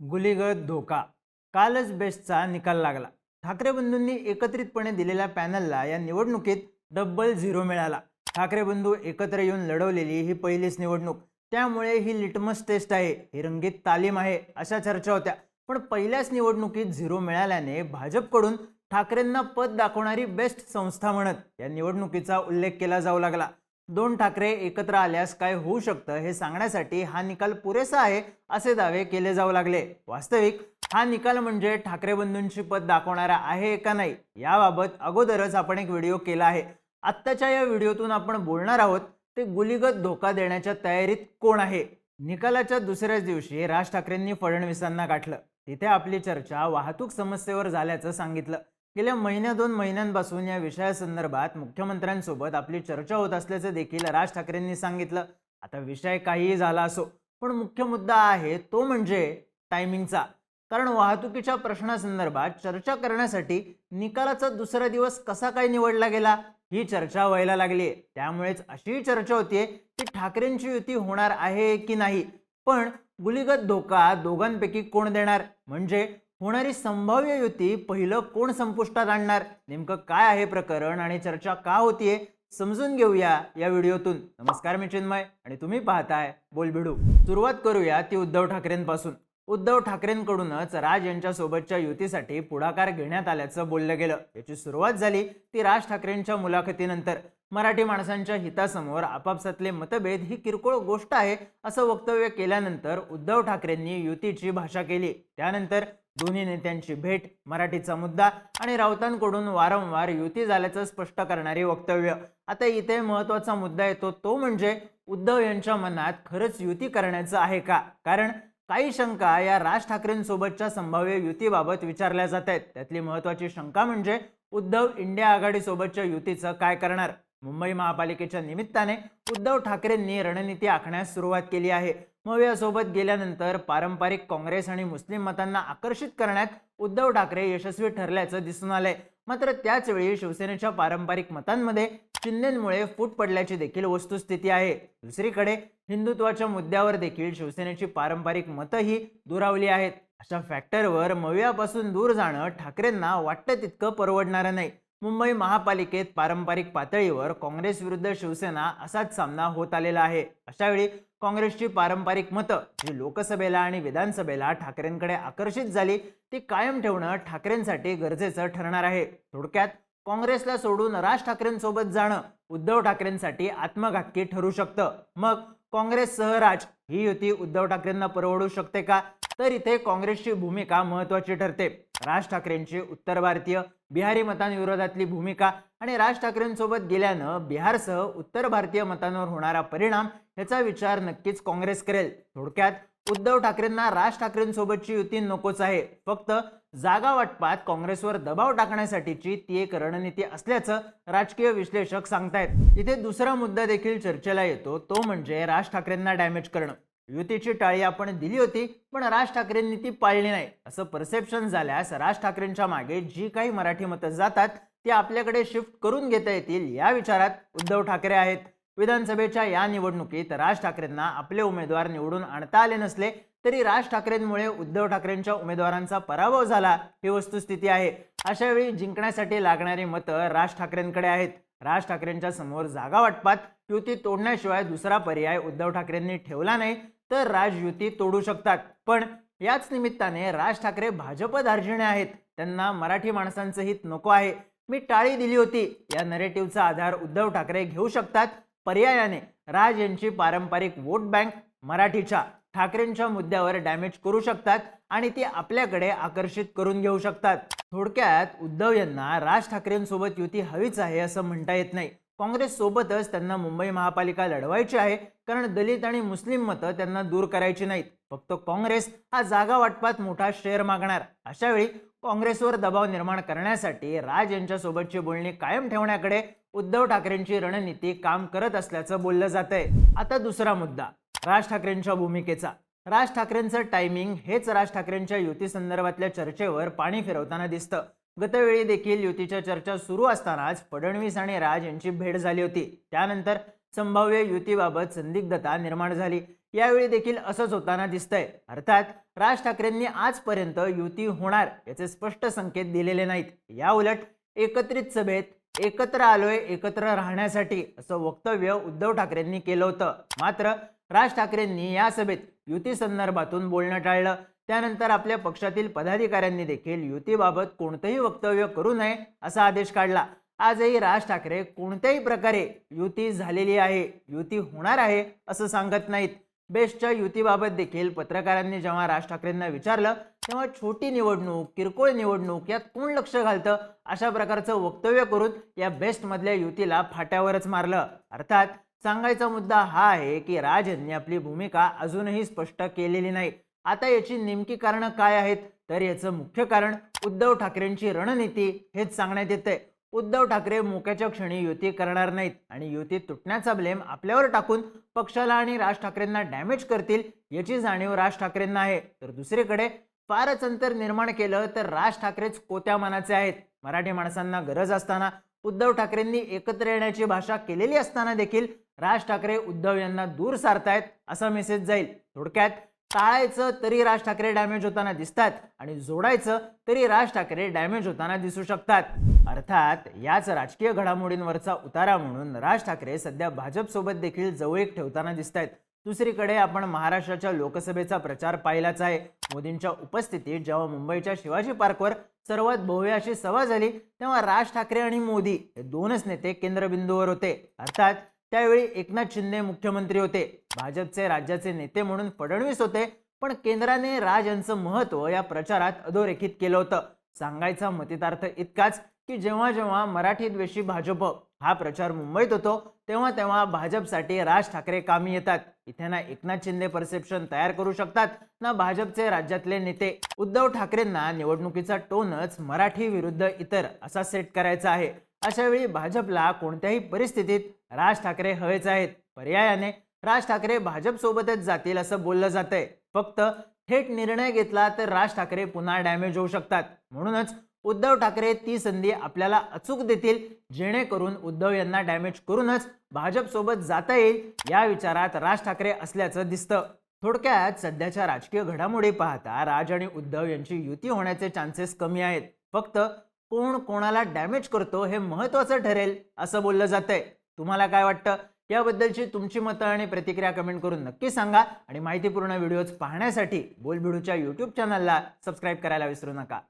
गुलीगत धोका. कालच बेस्टचा निकाल लागला. ठाकरे बंधूंनी एकत्रितपणे दिलेल्या पॅनलला या निवडणुकीत डब्बल झिरो मिळाला. ठाकरे बंधू एकत्र येऊन लढवलेली ही पहिलीच निवडणूक. त्यामुळे ही लिटमस टेस्ट आहे. ही रंगीत तालीम आहे अशा चर्चा होत्या. पण पहिल्याच निवडणुकीत झिरो मिळाल्याने भाजपकडून ठाकरेंना पद दाखवणारी बेस्ट संस्था म्हणत या निवडणुकीचा उल्लेख केला जाऊ लागला. दोन ठाकरे एकत्र आल्यास काय होऊ शकतं हे सांगण्यासाठी हा निकाल पुरेसा आहे असे दावे केले जाऊ लागले. वास्तविक हा निकाल म्हणजे ठाकरे बंधूंची पद दाखवणारा आहे का नाही याबाबत अगोदरच आपण एक व्हिडिओ केला आहे. आत्ताच्या या व्हिडिओतून आपण बोलणार आहोत ते गुलिगत धोका देण्याच्या तयारीत कोण आहे? निकालाच्या दुसऱ्याच दिवशी राज ठाकरेंनी फडणवीसांना गाठलं. तिथे आपली चर्चा वाहतूक समस्येवर झाल्याचं सांगितलं. गेल्या महिन्या दोन महिन्यांपासून या विषयासंदर्भात मुख्यमंत्र्यांसोबत आपली चर्चा होत असल्याचं देखील राज ठाकरेंनी सांगितलं. आता विषय काहीही झाला असो पण मुख्य मुद्दा आहे तो म्हणजे टायमिंगचा कारण वाहतुकीच्या प्रश्नासंदर्भात चर्चा करण्यासाठी निकालाचा दुसरा दिवस कसा काय निवडला गेला ही चर्चा व्हायला लागली त्यामुळेच अशी चर्चा होतीये की ठाकरेंची युती होणार आहे की नाही. पण गुलीगत धोका दोघांपैकी कोण देणार? म्हणजे होणारी संभाव्य युती पहिलं कोण संपुष्टात आणणार? नेमकं काय आहे प्रकरण आणि चर्चा का होतीये? समजून घेऊया या व्हिडिओतून. नमस्कार मी चिन्मय आणि तुम्ही पाहताय बोलबिडू. सुरुवात करूया ती उद्धव ठाकरेंपासून. उद्धव ठाकरेंकडूनच राज यांच्या सोबतच्या युतीसाठी पुढाकार घेण्यात आल्याचं बोललं गेलं. याची सुरुवात झाली ती राज ठाकरेंच्या मुलाखतीनंतर. मराठी माणसांच्या हितासमोर आपापसातले मतभेद ही किरकोळ गोष्ट आहे असं वक्तव्य केल्यानंतर उद्धव ठाकरेंनी युतीची भाषा केली. त्यानंतर दोन्ही नेत्यांची भेट मराठीचा मुद्दा आणि राऊतांकडून वारंवार युती झाल्याचं स्पष्ट करणारी वक्तव्य. आता इथे महत्त्वाचा मुद्दा येतो तो म्हणजे उद्धव यांच्या मनात खरंच युती करण्याचं आहे का? कारण काही शंका या राज ठाकरेंसोबतच्या संभाव्य युतीबाबत विचारल्या जात आहेत. त्यातली महत्वाची शंका म्हणजे उद्धव इंडिया आघाडीसोबतच्या युतीचं काय करणार? मुंबई महापालिकेच्या निमित्ताने उद्धव ठाकरेंनी रणनीती आखण्यास सुरुवात केली आहे. मवियासोबत गेल्यानंतर पारंपरिक काँग्रेस आणि मुस्लिम मतांना आकर्षित करण्यात उद्धव ठाकरे यशस्वी ठरल्याचं दिसून आलंय. मात्र त्याचवेळी शिवसेनेच्या पारंपरिक मतांमध्ये शिंदेमुळे फूट पडल्याची देखील वस्तुस्थिती आहे. दुसरीकडे हिंदुत्वाच्या मुद्द्यावर देखील शिवसेनेची पारंपरिक मतंही दुरावली आहेत. अशा फॅक्टरवर मवियापासून दूर जाणं ठाकरेंना वाटतं तितकं परवडणारं नाही. मुंबई महापालिकेत पारंपरिक पातळीवर काँग्रेस विरुद्ध शिवसेना असाच सामना होत आलेला आहे. अशावेळी काँग्रेसची पारंपरिक मतं जी लोकसभेला आणि विधानसभेला ठाकरेंकडे आकर्षित झाली ती कायम ठेवणं ठाकरेंसाठी गरजेचं ठरणार आहे. थोडक्यात काँग्रेसला सोडून राज ठाकरेंसोबत जाणं उद्धव ठाकरेंसाठी आत्मघातकी ठरू शकतं. मग काँग्रेससह राज ही युती उद्धव ठाकरेंना परवडू शकते का? तर इथे काँग्रेसची भूमिका महत्वाची ठरते. राज ठाकरेंची उत्तर भारतीय बिहारी मतांविरोधातली भूमिका आणि राज ठाकरेंसोबत गेल्यानं बिहारसह उत्तर भारतीय मतांवर होणारा परिणाम याचा विचार नक्कीच काँग्रेस करेल. थोडक्यात उद्धव ठाकरेंना राज ठाकरेंसोबतची युती नकोच आहे. फक्त जागा वाटपात काँग्रेसवर दबाव टाकण्यासाठीची ती एक रणनीती असल्याचं राजकीय विश्लेषक सांगतायत. इथे दुसरा मुद्दा देखील चर्चेला येतो तो म्हणजे राज ठाकरेंना डॅमेज करणं. युतीची टाळी आपण दिली होती पण राज ठाकरेंनी ती पाळली नाही. असं परसेप्शन झाल्यास राज ठाकरेंच्या मागे जी काही मराठी मतं जातात ती आपल्याकडे शिफ्ट करून घेता येतील या विचारात उद्धव ठाकरे आहेत. विधानसभेच्या या निवडणुकीत राज ठाकरेंना आपले उमेदवार निवडून आणता आले नसले तरी राज ठाकरेंमुळे उद्धव ठाकरेंच्या उमेदवारांचा पराभव झाला ही वस्तुस्थिती आहे. अशा वेळी जिंकण्यासाठी लागणारी मतं राज ठाकरेंकडे आहेत. राज ठाकरेंच्या समोर जागा वाटपात युती तोडण्याशिवाय दुसरा पर्याय उद्धव ठाकरेंनी ठेवला नाही. तर राज युती तोडू शकतात. पण याच निमित्ताने राज ठाकरे भाजप धार्जिणे आहेत. त्यांना मराठी माणसांचं हित नको आहे. मी टाळी दिली होती. या नरेटिव्हचा आधार उद्धव ठाकरे घेऊ शकतात. पर्यायाने राज यांची पारंपरिक वोट बँक मराठीच्या ठाकरेंच्या मुद्द्यावर डॅमेज करू शकतात आणि ती आपल्याकडे आकर्षित करून घेऊ शकतात. थोडक्यात उद्धव यांना राज ठाकरेंसोबत युती हवीच आहे असं म्हणता येत नाही. काँग्रेस सोबतच त्यांना मुंबई महापालिका लढवायची आहे. कारण दलित आणि मुस्लिम मतं त्यांना दूर करायची नाहीत. फक्त काँग्रेस हा जागा वाटपात मोठा शेअर मागणार. अशा वेळी काँग्रेसवर दबाव निर्माण करण्यासाठी राज यांच्यासोबतची बोलणी कायम ठेवण्याकडे उद्धव ठाकरेंची रणनीती काम करत असल्याचं बोललं जात आहे आता दुसरा मुद्दा राज ठाकरेंच्या भूमिकेचा. राज ठाकरेंचं टायमिंग हेच राज ठाकरेंच्या युती संदर्भातल्या चर्चेवर पाणी फिरवताना दिसतं. गतवेळी देखील युतीच्या चर्चा सुरू असतानाच फडणवीस आणि राज यांची भेट झाली होती. त्यानंतर संभाव्य युतीबाबत संदिग्धता निर्माण झाली. यावेळी देखील असंच होताना दिसतंय. अर्थात राज ठाकरेंनी आजपर्यंत युती होणार याचे स्पष्ट संकेत दिलेले नाहीत. या उलट एकत्रित सभेत एकत्र आलोय एकत्र राहण्यासाठी असं वक्तव्य उद्धव ठाकरेंनी केलं होतं. मात्र राज ठाकरेंनी या सभेत युती संदर्भातून बोलणं टाळलं. त्यानंतर आपल्या पक्षातील पदाधिकाऱ्यांनी देखील युतीबाबत कोणतंही वक्तव्य करू नये असा आदेश काढला. आजही राज ठाकरे कोणत्याही प्रकारे युती झालेली आहे युती होणार आहे असं सांगत नाहीत. बेस्टच्या युतीबाबत देखील पत्रकारांनी जेव्हा राज ठाकरेंना विचारलं तेव्हा छोटी निवडणूक किरकोळ निवडणूक यात कोण लक्ष घालतं अशा प्रकारचं वक्तव्य करून या बेस्टमधल्या युतीला फाट्यावरच मारलं. अर्थात सांगायचा मुद्दा हा आहे की राज यांनी आपली भूमिका अजूनही स्पष्ट केलेली नाही. आता याची नेमकी कारणं काय आहेत? तर याचं मुख्य कारण उद्धव ठाकरेंची रणनीती हेच सांगण्यात येते उद्धव ठाकरे मोक्याच्या क्षणी युती करणार नाहीत आणि युती तुटण्याचा ब्लेम आपल्यावर टाकून पक्षाला आणि राज ठाकरेंना डॅमेज करतील याची जाणीव राज ठाकरेंना आहे. तर दुसरीकडे फारच अंतर निर्माण केलं तर राज ठाकरेच कोत्या मनाचे आहेत. मराठी माणसांना गरज असताना उद्धव ठाकरेंनी एकत्र येण्याची भाषा केलेली असताना देखील राज ठाकरे उद्धव यांना दूर सारतायत असा मेसेज जाईल. थोडक्यात टाळायचं तरी राज ठाकरे डॅमेज होताना दिसतात आणि जोडायचं तरी राज ठाकरे डॅमेज होताना दिसू शकतात. अर्थात याच राजकीय घडामोडींवरचा उतारा म्हणून राज ठाकरे सध्या भाजपसोबत देखील जवळीक ठेवताना दिसत आहेत दुसरीकडे आपण महाराष्ट्राच्या लोकसभेचा प्रचार पाहिलाच आहे. मोदींच्या उपस्थितीत जेव्हा मुंबईच्या शिवाजी पार्कवर सर्वात भव्य अशी सभा झाली तेव्हा राज ठाकरे आणि मोदी हे दोनच नेते केंद्रबिंदूवर होते. अर्थात त्यावेळी एकनाथ शिंदे मुख्यमंत्री होते. भाजपचे राज्याचे नेते म्हणून फडणवीस होते पण केंद्राने राज यांचं महत्त्व या प्रचारात अधोरेखित केलं होतं. सांगायचा मतितार्थ इतकाच की जेव्हा जेव्हा मराठी द्वेषी भाजप हा प्रचार मुंबईत होतो तेव्हा तेव्हा भाजपसाठी राज ठाकरे कामी येतात. इथे ना एकनाथ शिंदे परसेप्शन तयार करू शकतात ना भाजपचे राज्यातले नेते. उद्धव ठाकरेंना निवडणुकीचा टोनच मराठी विरुद्ध इतर असा सेट करायचा आहे. अशा वेळी भाजपला कोणत्याही परिस्थितीत राज ठाकरे हवेच आहेत. पर्यायाने राज ठाकरे भाजपसोबतच जातील असं बोललं जातंय. फक्त थेट निर्णय घेतला तर राज ठाकरे पुन्हा डॅमेज होऊ शकतात. म्हणूनच उद्धव ठाकरे ती संधी आपल्याला अचूक देतील जेणेकरून उद्धव यांना डॅमेज करूनच भाजपसोबत जाता येईल या विचारात राज ठाकरे असल्याचं दिसतं. थोडक्यात सध्याच्या राजकीय घडामोडी पाहता राज आणि उद्धव यांची युती होण्याचे चान्सेस कमी आहेत. फक्त कोण कोणाला डॅमेज करतो हे महत्त्वाचं ठरेल असं बोललं जातंय. तुम्हाला काय वाटतं? याबद्दलची तुमची मतं आणि प्रतिक्रिया कमेंट करून नक्की सांगा. आणि माहितीपूर्ण व्हिडिओज पाहण्यासाठी बोलबिडूच्या यूट्यूब चॅनलला सबस्क्राईब करायला विसरू नका.